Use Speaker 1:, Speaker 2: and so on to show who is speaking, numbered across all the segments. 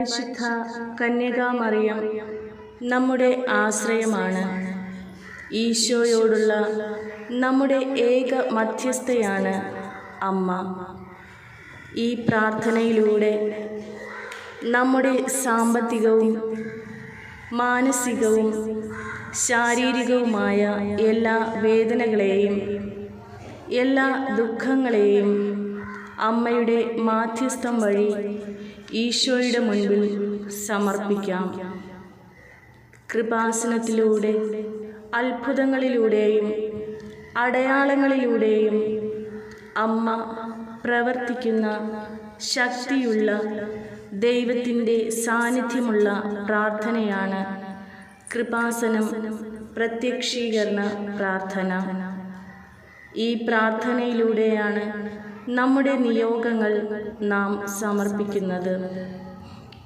Speaker 1: പരിശുദ്ധ കന്യകാമറിയം നമ്മുടെ ആശ്രയമാണ്. ഈശോയോടുള്ള നമ്മുടെ ഏക മധ്യസ്ഥയാണ് അമ്മ. ഈ പ്രാർത്ഥനയിലൂടെ നമ്മുടെ സാമ്പത്തികവും മാനസികവും ശാരീരികവുമായ എല്ലാ വേദനകളെയും എല്ലാ ദുഃഖങ്ങളെയും അമ്മയുടെ മാധ്യസ്ഥം വഴി ഈശോയുടെ മുൻപിൽ സമർപ്പിക്കാം. കൃപാസനത്തിലൂടെ അത്ഭുതങ്ങളിലൂടെയും അടയാളങ്ങളിലൂടെയും അമ്മ പ്രവർത്തിക്കുന്ന ശക്തിയുള്ള ദൈവത്തിന്റെ സാന്നിധ്യമുള്ള പ്രാർത്ഥനയാണ് കൃപാസനം പ്രത്യക്ഷീകരണ പ്രാർത്ഥന. ഈ പ്രാർത്ഥനയിലൂടെയാണ് നമ്മുടെ നിയോഗങ്ങൾ നാം സമർപ്പിക്കുന്നത്.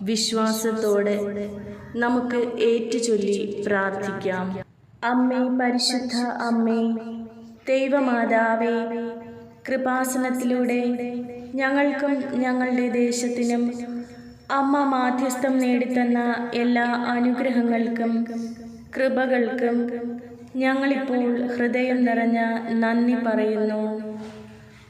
Speaker 1: വിശ്വാസത്തോടെ നമുക്ക് ഏറ്റുചൊല്ലി പ്രാർത്ഥിക്കാം. അമ്മേ പരിശുദ്ധ അമ്മേ ദൈവമാതാവേ കൃപാസനത്തിലൂടെ ഞങ്ങൾക്കും ഞങ്ങളുടെ ദേശത്തിനും അമ്മ മാധ്യസ്ഥം നേടിത്തന്ന എല്ലാ അനുഗ്രഹങ്ങൾക്കും കൃപകൾക്കും ഞങ്ങളിപ്പോൾ ഹൃദയം നിറഞ്ഞ നന്ദി പറയുന്നു.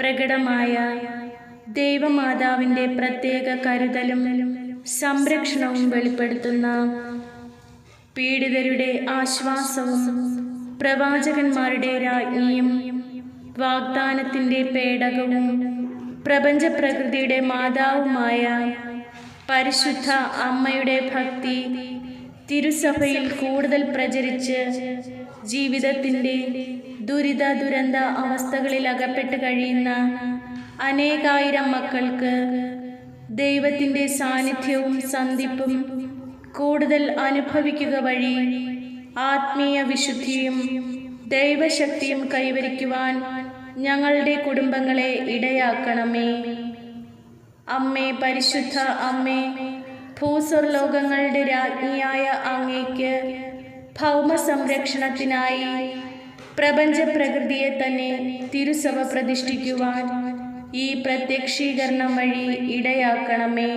Speaker 1: പ്രകടമായ ദൈവമാതാവിന്റെ പ്രത്യേക കരുതലും സംരക്ഷണവും വെളിപ്പെടുത്തുന്ന പീഡിതരുടെ ആശ്വാസവും പ്രവാചകന്മാരുടെ രാജ്ഞിയും വാഗ്ദാനത്തിന്റെ പേടകവും പ്രപഞ്ചപ്രകൃതിയുടെ മാതാവുമായ പരിശുദ്ധ അമ്മയുടെ ഭക്തി തിരുസഭയിൽ കൂടുതൽ പ്രചരിച്ച് ജീവിതത്തിന്റെ ദുരിത ദുരന്ത അവസ്ഥകളിൽ അകപ്പെട്ട് കഴിയുന്ന അനേകായിരം മക്കൾക്ക് ദൈവത്തിന്റെ സാന്നിധ്യവും സന്ധിപ്പും കൂടുതൽ അനുഭവിക്കുക വഴി ആത്മീയ വിശുദ്ധിയും ദൈവശക്തിയും കൈവരിക്കുവാൻ ഞങ്ങളുടെ കുടുംബങ്ങളെ ഇടയാക്കണമേ. അമ്മേ പരിശുദ്ധ അമ്മേ ഭൂസ്വർലോകങ്ങളുടെ രാജ്ഞിയായ അങ്ങേക്ക് ഭൗമ സംരക്ഷണത്തിനായി പ്രപഞ്ച പ്രകൃതിയെ തന്നെ തിരുസഭ പ്രതിഷ്ഠിക്കുവാൻ ഈ പ്രത്യക്ഷീകരണം വഴി ഇടയാക്കണമേ.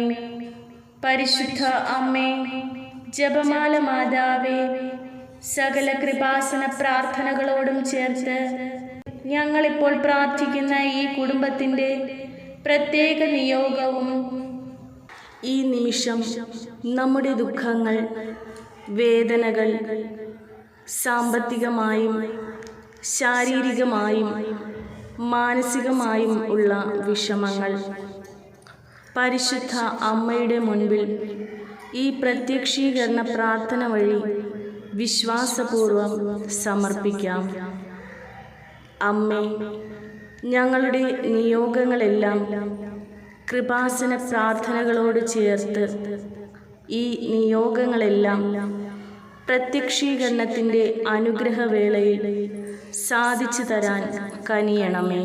Speaker 1: പരിശുദ്ധ അമ്മേ ജപമാല മാതാവേ സകല കൃപാസന പ്രാർത്ഥനകളോടും ചേർത്ത് ഞങ്ങളിപ്പോൾ പ്രാർത്ഥിക്കുന്ന ഈ കുടുംബത്തിന്റെ പ്രത്യേക നിയോഗവും ഈ നിമിഷം നമ്മുടെ ദുഃഖങ്ങൾ വേദനകൾ സാമ്പത്തികമായും ശാരീരികമായും മാനസികമായും ഉള്ള വിഷമങ്ങൾ. പരിശുദ്ധ അമ്മയുടെ മുൻപിൽ ഈ പ്രത്യക്ഷീകരണ പ്രാർത്ഥന വഴി വിശ്വാസപൂർവം സമർപ്പിക്കാം. അമ്മേ ഞങ്ങളുടെ നിയോഗങ്ങളെല്ലാം കൃപാസന പ്രാർത്ഥനകളോട് ചേർത്ത് ഈ നിയോഗങ്ങളെല്ലാം പ്രത്യക്ഷീകരണത്തിന്റെ അനുഗ്രഹവേളയിൽ സാധിച്ചു തരാൻ കനിയണമേ.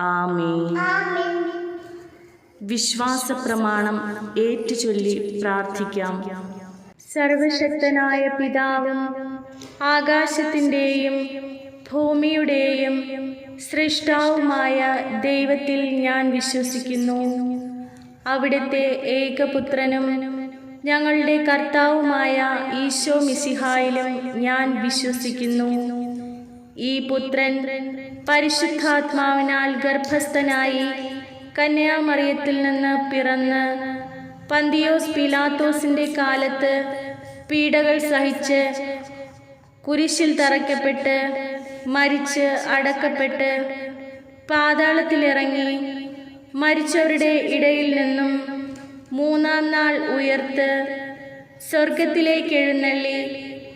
Speaker 1: ആമേ വിശ്വാസ പ്രമാണം ഏറ്റുചൊല്ലി പ്രാർത്ഥിക്കാം. സർവശക്തനായ പിതാവും ആകാശത്തിന്റെയും ഭൂമിയുടെയും സൃഷ്ടാവുമായ ദൈവത്തിൽ ഞാൻ വിശ്വസിക്കുന്നു. അവിടുത്തെ ഏകപുത്രനും ഞങ്ങളുടെ കർത്താവുമായ ഈശോ മിസിഹായിലും ഞാൻ വിശ്വസിക്കുന്നു. ഈ പുത്രൻ പരിശുദ്ധാത്മാവിനാൽ ഗർഭസ്ഥനായി കന്യാമറിയത്തിൽ നിന്ന് പിറന്ന് പന്തിയോസ് പിലാത്തോസിന്റെ കാലത്ത് പീഡകൾ സഹിച്ച് കുരിശിൽ തറയ്ക്കപ്പെട്ട് മരിച്ച് അടക്കപ്പെട്ട് പാതാളത്തിലിറങ്ങി മരിച്ചവരുടെ ഇടയിൽ നിന്നും മൂന്നാം നാൾ ഉയർത്ത് സ്വർഗത്തിലേക്ക് എഴുന്നള്ളി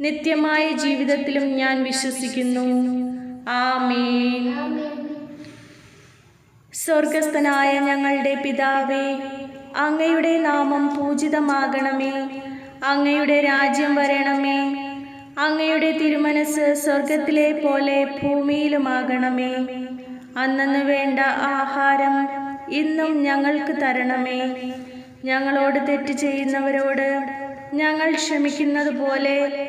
Speaker 1: നിത്യമായ ജീവിതത്തിലും ഞാൻ വിശ്വസിക്കുന്നു. ആമീൻ. സ്വർഗസ്ഥനായ ഞങ്ങളുടെ പിതാവേ അങ്ങയുടെ നാമം പൂജിതമാകണമേ. അങ്ങയുടെ രാജ്യം വരണമേ. അങ്ങയുടെ തിരുമനസ് സ്വർഗത്തിലെ പോലെ ഭൂമിയിലുമാകണമേ. അന്നു വേണ്ട ആഹാരം ഇന്നും ഞങ്ങൾക്ക് തരണമേ. ഞങ്ങളോട് തെറ്റ് ചെയ്യുന്നവരോട് ഞങ്ങൾ ക്ഷമിക്കുന്നത് പോലെ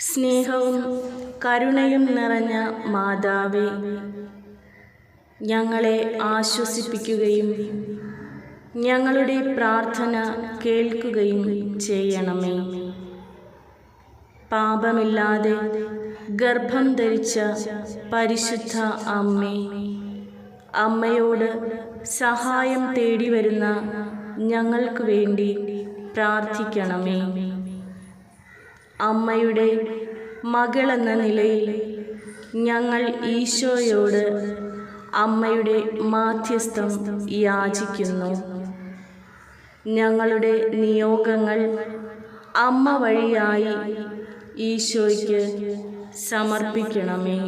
Speaker 1: സ്നേഹവും കരുണയും നിറഞ്ഞ മാതാവേ ഞങ്ങളെ ആശ്വസിപ്പിക്കുകയും ഞങ്ങളുടെ പ്രാർത്ഥന കേൾക്കുകയും ചെയ്യണമേ. പാപമില്ലാതെ ഗർഭം ധരിച്ച പരിശുദ്ധ അമ്മേ അമ്മയോട് സഹായം തേടി വരുന്ന ഞങ്ങൾക്ക് വേണ്ടി പ്രാർത്ഥിക്കണമേ. അമ്മയുടെ മകളെന്ന നിലയിൽ ഞങ്ങൾ ഈശോയോട് അമ്മയുടെ മാധ്യസ്ഥം യാചിക്കുന്നു. ഞങ്ങളുടെ നിയോഗങ്ങൾ അമ്മ വഴിയായി ഈശോയ്ക്ക് സമർപ്പിക്കണമേ.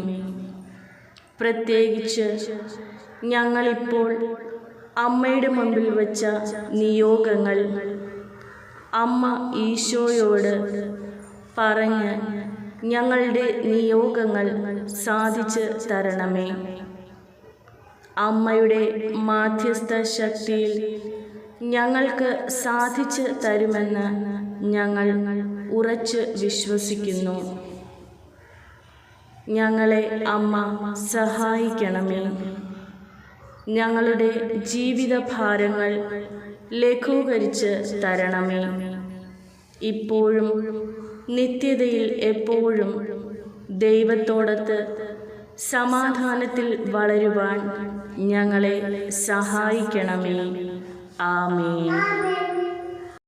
Speaker 1: പ്രത്യേകിച്ച് ഞങ്ങളിപ്പോൾ അമ്മയുടെ മുമ്പിൽ വച്ച നിയോഗങ്ങൾ അമ്മ ഈശോയോട് പറഞ്ഞ് ഞങ്ങളുടെ നിയോഗങ്ങൾ സാധിച്ച് തരണമേ. അമ്മയുടെ മാധ്യസ്ഥ ശക്തിയിൽ ഞങ്ങൾക്ക് സാധിച്ച് തരുമെന്ന് ഞങ്ങൾ ഉറച്ച് വിശ്വസിക്കുന്നു. ഞങ്ങളെ അമ്മ സഹായിക്കണമേ. ഞങ്ങളുടെ ജീവിത ഭാരങ്ങൾ ലഘൂകരിച്ച് തരണമേ. ഇപ്പോഴും നിത്യതയിൽ എപ്പോഴും ദൈവത്തോടത്ത് സമാധാനത്തിൽ വളരുവാൻ ഞങ്ങളെ സഹായിക്കണമേ. ആമേൻ.